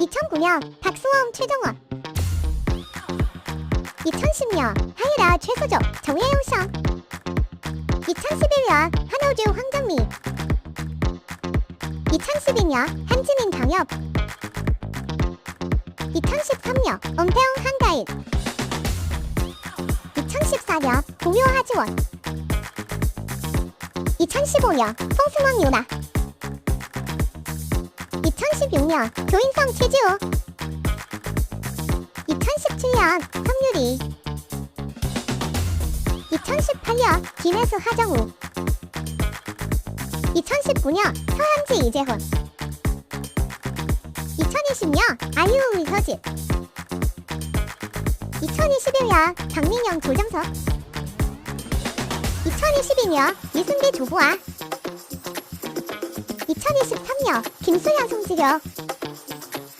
2009년 박수홍 최정원. 2010년 하이라 최수조 정혜영 상 2011년 한호주 황정미. 2012년 한지민 강엽. 2013년 엄태웅 한가인 2014년 공효 하지원. 2015년 송승헌 유나 2016년 조인성 최지우 2017년 성유리 2018년 김혜수 하정우. 2019년 서현지 이재훈 2020년 아이유 이서진 2021년 박민영 조정석. 2022년 이승기 조보아 2023년 김수현 송지효